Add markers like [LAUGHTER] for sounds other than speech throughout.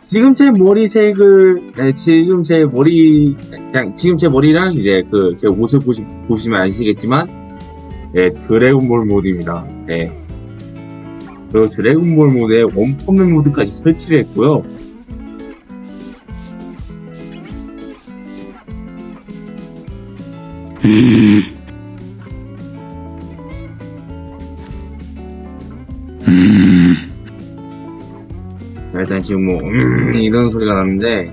지금 제 머리색을, 네, 지금 제 머리, 그냥 지금 제 머리랑 이제 그, 제 옷을 보시, 보시면 아시겠지만, 네, 드래곤볼 모드입니다. 네. 그리고 드래곤볼 모드에 원펀맨 모드까지 설치를 했고요. 일단 지금 뭐, 음, 이런 소리가 나는데,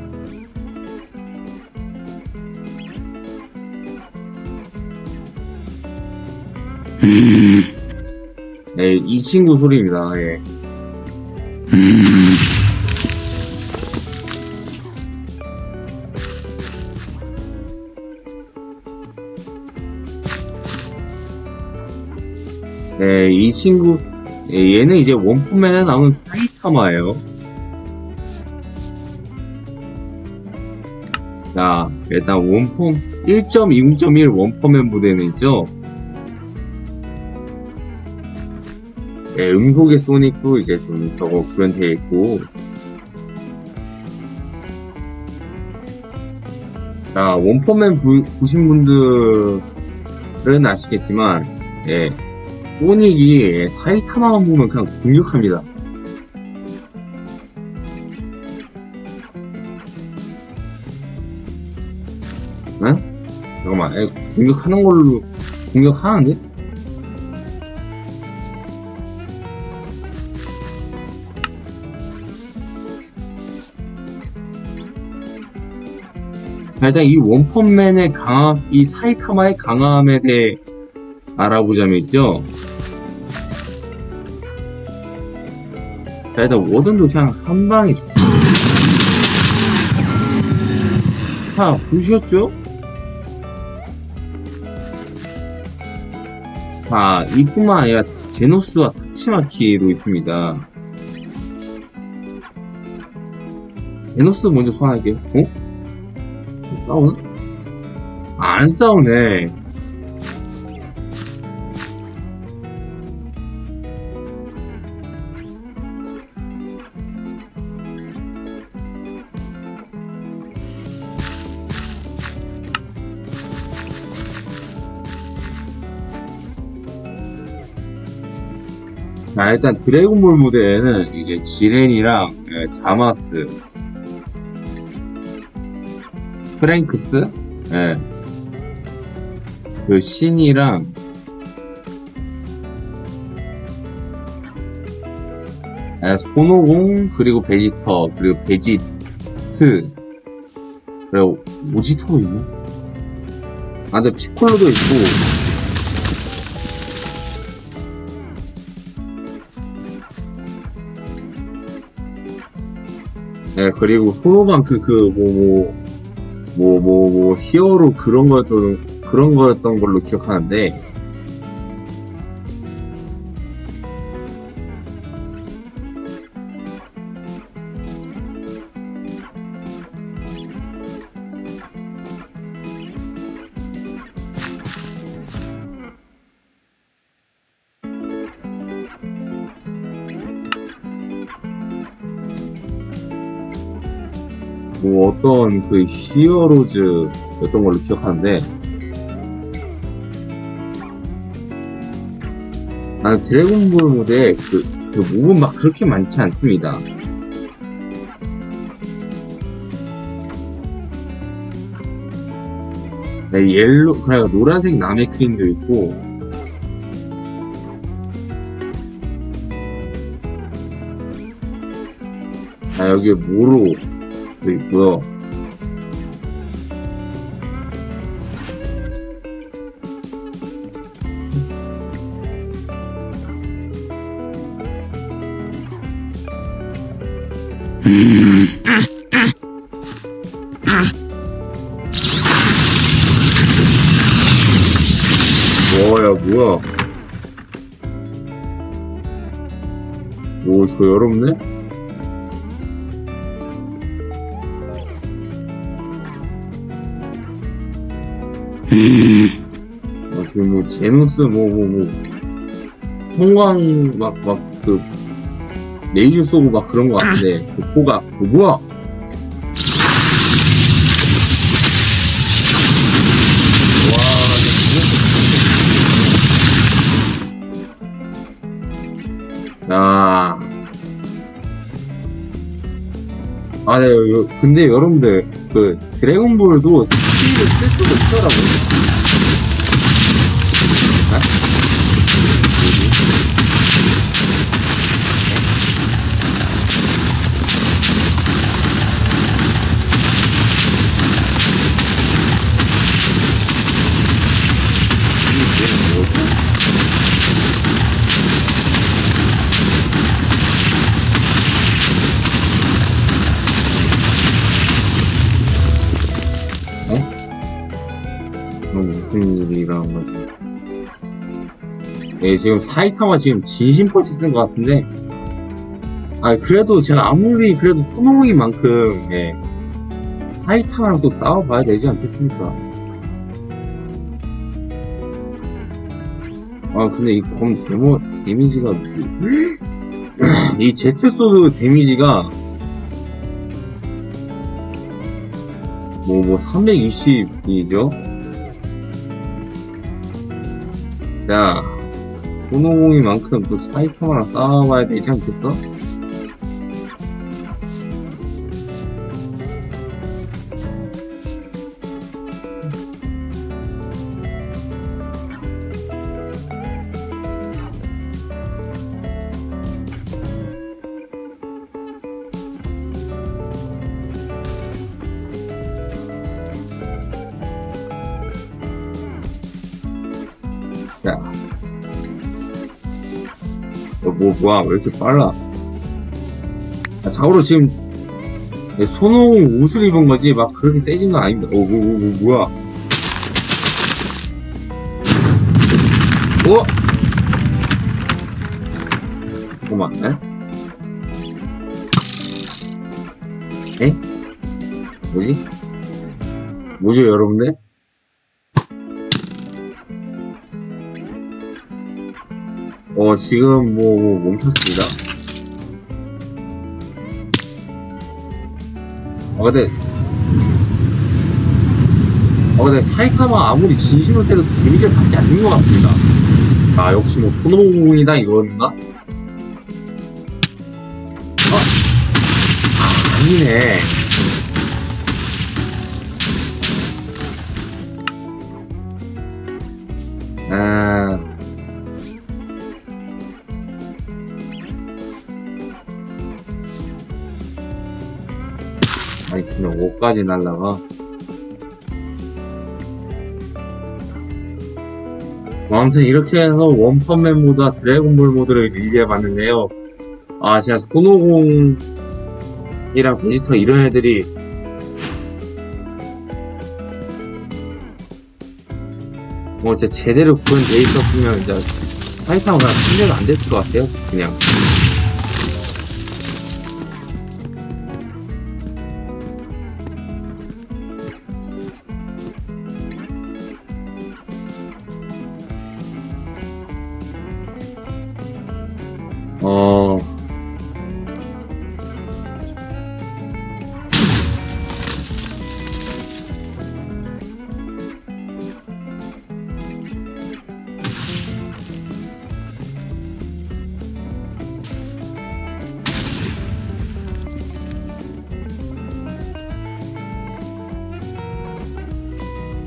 네, 이 친구 소리입니다. 예. 네, 이 친구, 예, 얘는 이제 원폼맨에 나온 사이타마예요. 자, 일단 원폼 1.2.1 원포맨 무대는 있죠. 예, 음속의 소닉도 이제 좀 저거 구현되어 있고. 자, 원포맨 부- 보신 분들은 아시겠지만, 예, 소닉이 사이타마만 보면 그냥 공격합니다. 응? 잠깐만, 에, 공격하는 걸로, 공격하는데? 자, 일단 이 원펀맨의 강함, 이 사이타마의 강함에 대해 알아보자면 있죠? 자, 일단 워든도 그냥 한 방에 죽습니다. 자, 보셨죠? 자, 이뿐만 아니라 제노스와 타치마키도 있습니다. 제노스 먼저 소환할게요. 어? 싸우나? 아, 안 싸우네. 자, 일단 드래곤볼 무대에는 이제 지렌이랑 예, 자마스, 프랭크스, 예, 그 신이랑 예, 손오공 그리고 베지터 그리고 베지트 그리고 오지토도 있나? 아 근데 피콜로도 있고 예, 그리고 소노방크 그, 뭐, 뭐, 뭐, 뭐, 뭐, 히어로 그런 거였던, 그런 거였던 걸로 기억하는데, 뭐, 어떤 그 히어로즈였던 걸로 기억하는데, 나는 드래곤볼 모드에 그, 그 몹은 막 그렇게 많지 않습니다. 네, 옐로, 그래, 노란색 나메크린도 있고, 아, 여기 모로 도 있고요. 뭐야, 뭐야. 오, 저 여롭네? 아, 그, 뭐, 제누스, 뭐, 뭐, 뭐. 형광, 막, 막, 그, 레이저 쏘고 막 그런 거 같은데 그 포가 어, 뭐야? 아, 네, 요- 근데 여러분들, 그, 드래곤볼도 스킬을 쓸 수가 있더라고요. 무슨 일이라는 거지? 예, 지금 사이타마 지금 진심퍼시 쓴것 같은데, 아, 그래도 제가 아무리 그래도 소노무인 만큼, 예, 사이타마랑 또 싸워봐야 되지 않겠습니까? 아, 근데 이검 제모, 데미지가, [GASPS] 이 제트 소드 데미지가, 뭐, 뭐, 320이죠? 야, 소노공이만큼 또 사이타마랑 싸워봐야 되지 않겠어? 뭐, 뭐야, 왜 이렇게 빨라? 아, 자고로 지금, 네, 손오공 옷을 입은 거지, 막 그렇게 세진 건 아닙니다. 어, 뭐, 뭐, 뭐, 뭐야. 어? 잠깐만, 에? 에? 뭐지? 뭐죠, 여러분들? 어, 지금 뭐, 뭐 멈췄습니다. 어, 근데, 어, 근데 사이타마 아무리 진심을 때도 데미지를 받지 않는 것 같습니다. 아, 역시 뭐, 토노공이다 이건가? 어? 아, 아니네. 아, 아니 그냥 5까지 날라가. 뭐 아무튼 이렇게 해서 원펀맨 모드와 드래곤볼 모드를 리뷰해봤는데요. 아 진짜 손오공이랑 베지터 이런 애들이 뭐 진짜 제대로 구현돼 있었으면 이제 타이탄가 상대가 안 됐을 것 같아요. 그냥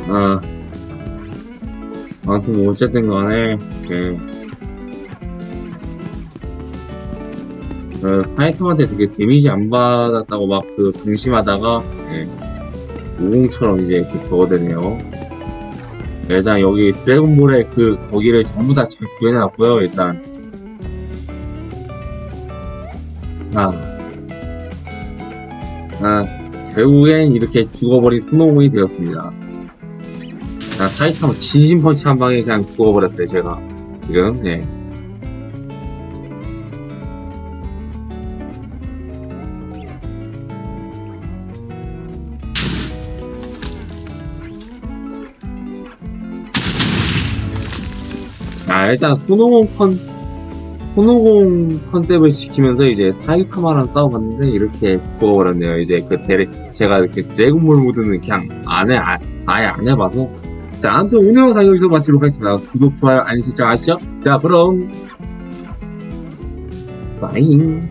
아. 아무튼 뭐 어쨌든 간에, 예. 그 사이트한테 되게 데미지 안 받았다고 막 그 방심하다가 예, 우공처럼 이제 그 적어대네요. 일단 여기 드래곤볼의 그 거기를 전부 다 잘 구해놨고요. 일단 아, 아 결국엔 이렇게 죽어버린 손오공이 되었습니다. 아, 사이타마 진심 펀치 한 방에 그냥 죽어버렸어요. 제가 지금 예. 아, 일단 손오공 컨, 손오공 컨셉을 지키면서 이제 사이타마랑 싸워봤는데 이렇게 죽어버렸네요. 이제 그 데레, 제가 이렇게 드래곤볼 모드는 그냥 안 해, 아, 아예 안 해봐서. 자, 아무튼 오늘 영상 여기서 마치도록 하겠습니다. 구독, 좋아요, 알림 설정 아시죠? 자, 그럼. 빠잉.